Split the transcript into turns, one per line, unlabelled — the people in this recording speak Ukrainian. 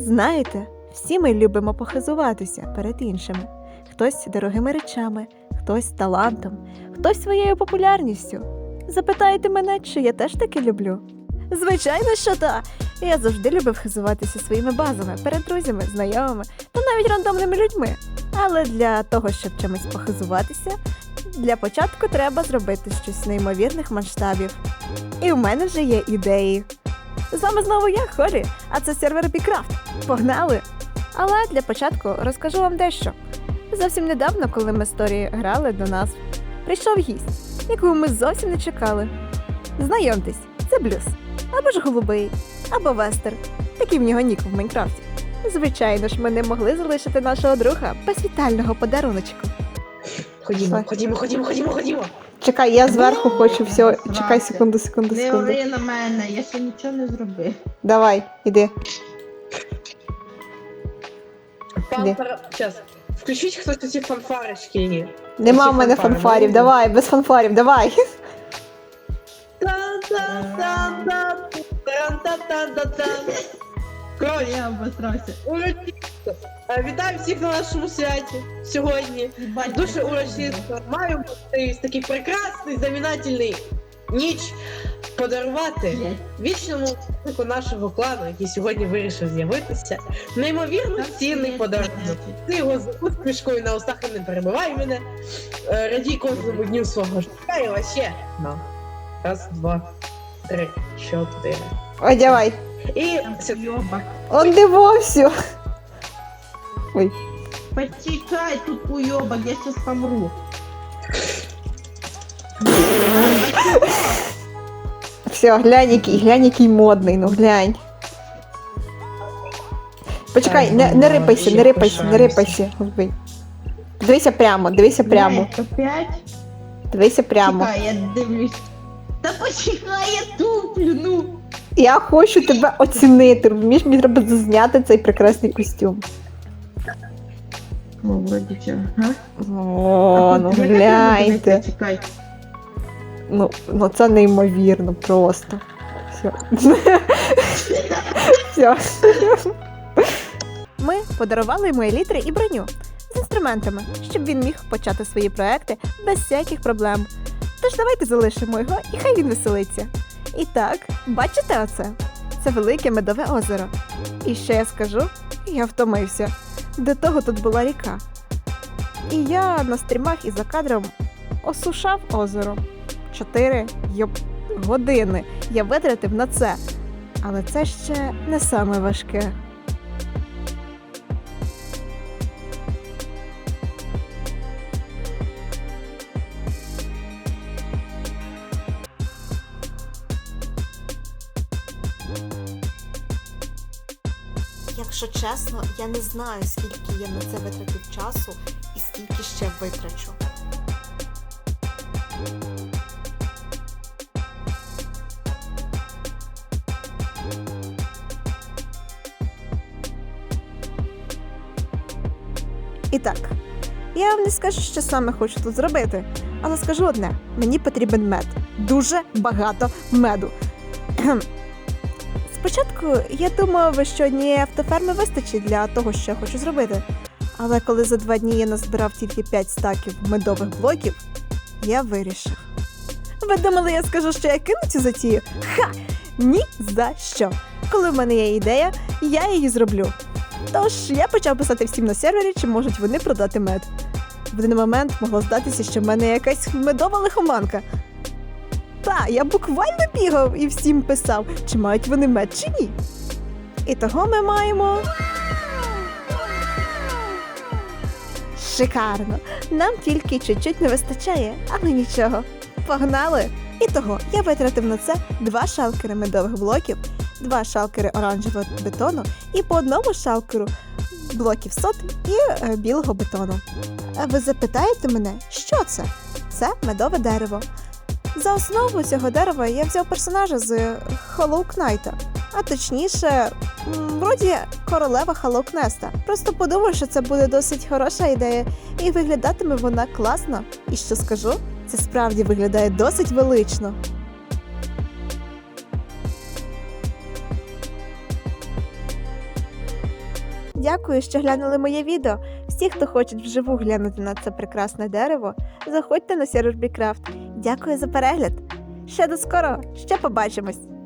Знаєте, всі ми любимо похизуватися перед іншими. Хтось дорогими речами, хтось талантом, хтось своєю популярністю. Запитаєте мене, чи я теж таки люблю? Звичайно, що так. Я завжди любив хизуватися своїми базами перед друзями, знайомими та навіть рандомними людьми. Але для того, щоб чимось похизуватися, для початку треба зробити щось неймовірних масштабів. І в мене вже є ідеї. З вами знову я, Холі, а це сервер Бікрафт. Погнали! Але для початку розкажу вам дещо. Зовсім недавно, коли ми з Торі грали до нас, прийшов гість, якого ми зовсім не чекали. Знайомтесь, це блюз, або ж голубий, або вестер. Такий в нього нік в Майнкрафті. Звичайно ж, ми не могли залишити нашого друга без вітального подаруночку.
Ходімо, ходімо, ходімо, ходімо, ходімо.
Чекай, я
зверху хочу все. Чекай
секунду, секунду,
Не ори на мене, я ще нічого не зробив.
Давай, іди.
Фанфара... Сейчас. Включіть хтось ці фанфари шкільні.
Нема в мене
фанфари,
фанфарів, давай, без фанфарів, давай.
Та-та-та-та-та-та-та. Коротше,
Я обосрався.
урочисто. Е, Вітаю всіх на нашому святі сьогодні. Дуже урочисто. Маю можливість такий прекрасний, замінательний ніч подарувати вічному учаснику нашого клану, який сьогодні вирішив з'явитися. Неймовірно цінний подарунок. Ти його з усмішкою на устах і не перебивай мене. Е, Радій кожному дню свого життя і вообще. На. Раз, два, три, чотири.
Ой, давай.
І.
Он дивовся. Ой.
Почекай, тут уйобок, я сейчас помру.
Все, глянь, який, глянь, який модний, ну глянь. Почекай, не, не рипайся, не рипайся, не рипайся. Ой. Дивися прямо, дивися прямо,
Блядь, Опять?
дивися прямо.
Чекай, я дивлюсь. Та почекай, я туплю, ну.
Я хочу тебе оцінити, розумієш, мені треба зазняти цей прекрасний костюм.
Вроді чого. Га?
О, ну гляньте.
Чекай.
Ну, ну це неймовірно просто. Все. Все. Ми подарували йому елітри і броню з інструментами, щоб він міг почати свої проекти без всяких проблем. Тож давайте залишимо його і хай він веселиться. І так, бачите оце? Це велике медове озеро. І ще я скажу, я втомився. До того тут була ріка. І я на стрімах і за кадром осушав озеро. Чотири години я витратив на це. Але це ще не саме важке. Якщо чесно, я не знаю, скільки я на це витратив часу і скільки ще витрачу. І так, я вам не скажу, що саме хочу тут зробити, але скажу одне: мені потрібен мед. Дуже багато меду. Спочатку я думав, що однієї автоферми вистачить для того, що я хочу зробити. Але коли за два дні я назбирав тільки 5 стаків медових блоків, я вирішив. Ви думали, я скажу, що я кину цю затію? Ха! Ні за що. Коли в мене є ідея, я її зроблю. Тож я почав писати всім на сервері, чи можуть вони продати мед. В один момент могло здатися, що в мене якась медова лихоманка. Та, я буквально бігав і всім писав, чи мають вони мед чи ні. І того ми маємо. Шикарно! Нам тільки чуть-чуть не вистачає, але нічого. Погнали! І того я витратив на це два шалкери медових блоків, два шалкери оранжевого бетону і по одному шалкеру блоків сот і е, білого бетону. А ви запитаєте мене, що це? Це медове дерево. За основу цього дерева я взяв персонажа з Hollow Knight, а точніше, вроді королева Hollow Kneста. Просто подумав, що це буде досить хороша ідея, і виглядатиме вона класно. І що скажу, це справді виглядає досить велично. Дякую, що глянули моє відео. Всі, хто хочуть вживу глянути на це прекрасне дерево, заходьте на сервер Дякую за перегляд. Ще до скорого, ще побачимось!